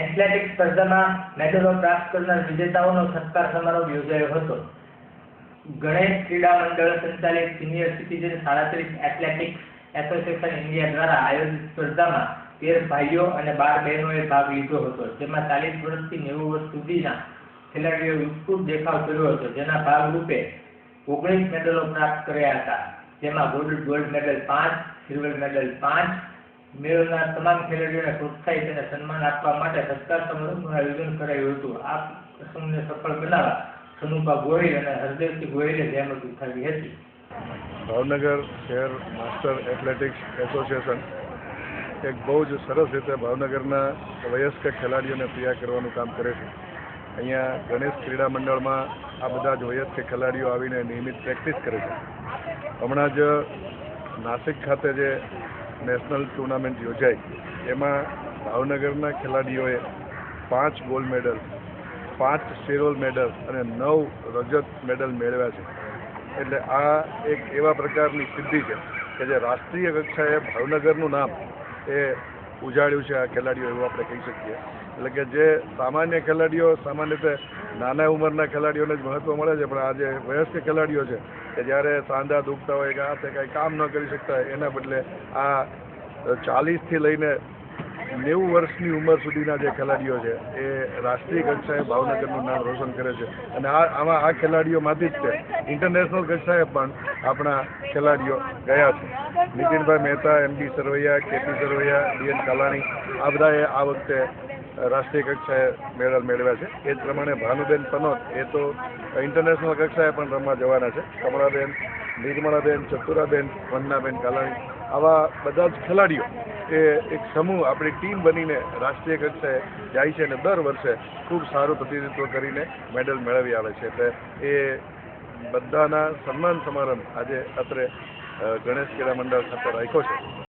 Athletics સ્પર્ધામાં મેડલો પ્રાપ્ત કરનાર વિજેતાઓનો સત્કાર સમારોહ યોજાયો હતો. ગણેશ ક્રીડા મંડળ સંચાલિત સિનિયર સિટીઝન સાડત્રીસ એથ્લેટિક્સ એસોસિએશન ઇન્ડિયા દ્વારા આયોજિત સ્પર્ધામાં તેર ભાઈઓ અને બાર બહેનોએ ભાગ લીધો હતો. જેમાં ચાલીસ વર્ષથી નેવું વર્ષ સુધીના ખેલાડીઓએ ઉત્કૃષ્ટ દેખાવ કર્યો હતો. જેના ભાગરૂપે ઓગણીસ મેડલો પ્રાપ્ત કર્યા હતા. જેમાં ગોલ્ડ ગોલ્ડ મેડલ પાંચ સિલ્વર મેડલ પાંચ મેળવનાર તમામ ખેલાડીઓને પ્રોત્સાહિત અને સન્માન આપવા માટે સત્કાર સમારંભનું આયોજન કરાયું હતું. આ પ્રસંગને સફળ બનાવવા સનુભા ગોહિલ અને હરદેવસિંહ ગોહિલે જહેમત ઉઠાવી હતી. ભાવનગર શહેર માસ્ટર એથ્લેટિક્સ એસોસિએશન એક બહુ જ સરસ રીતે ભાવનગરના વયસ્ક ખેલાડીઓને તૈયાર કરવાનું કામ કરે છે. અહીંયા ગણેશ ક્રીડા મંડળમાં આ બધા જ વયસ્ક ખેલાડીઓ આવીને નિયમિત પ્રેક્ટિસ કરે છે. હમણાં જ નાસિક ખાતે જે નેશનલ ટુર્નામેન્ટ યોજાઈ એમાં ભાવનગરના ખેલાડીઓએ પાંચ ગોલ્ડ મેડલ, પાંચ સિરોલ મેડલ અને નવ રજત મેડલ મેળવ્યા છે. એટલે આ એક એવા પ્રકારની સિદ્ધિ છે કે જે રાષ્ટ્રીય કક્ષાએ ભાવનગરનું નામ એ ઉજાડ્યું છે આ ખેલાડીઓ, એવું આપણે કહી શકીએ. એટલે કે જે સામાન્ય ખેલાડીઓ સામાન્ય રીતે નાના ઉંમરના ખેલાડીઓને જ મહત્ત્વ મળે છે, પણ આ જે વયસ્ક ખેલાડીઓ છે કે જ્યારે સાંધા દુખતા હોય કે આ તે કાંઈ કામ ન કરી શકતા હોય, એના બદલે આ ચાલીસથી લઈને નેવું વર્ષની ઉંમર સુધીના જે ખેલાડીઓ છે, એ રાષ્ટ્રીય કક્ષાએ ભાવનગરનું નામ રોશન કરે છે. અને આ આમાં આ ખેલાડીઓમાંથી જ છે ઇન્ટરનેશનલ કક્ષાએ પણ આપણા ખેલાડીઓ ગયા છે. Nitinbhai Mehta, M B Sarvaiya KP Sarvaiya DN Kalani, આ બધાએ આ વખતે રાષ્ટ્રીય કક્ષાએ મેડલ મેળવ્યા છે. એ જ પ્રમાણે ભાનુબેન પનોત, એ તો ઇન્ટરનેશનલ કક્ષાએ પણ રમવા જવાના છે. કમળાબેન, નિર્મળાબેન, ચતુરાબેન, વંદનાબેન કાલાણી, આવા બધા જ ખેલાડીઓ એ એક સમૂહ, આપણી ટીમ બનીને રાષ્ટ્રીય કક્ષાએ જાય છે અને દર વર્ષે ખૂબ સારું પ્રતિનિધિત્વ કરીને મેડલ મેળવી આવે છે. એટલે એ બધાના સન્માન સમારંભ આજે અત્રે ગણેશ ક્રીડા મંડળ ખાતે રાખ્યો છે.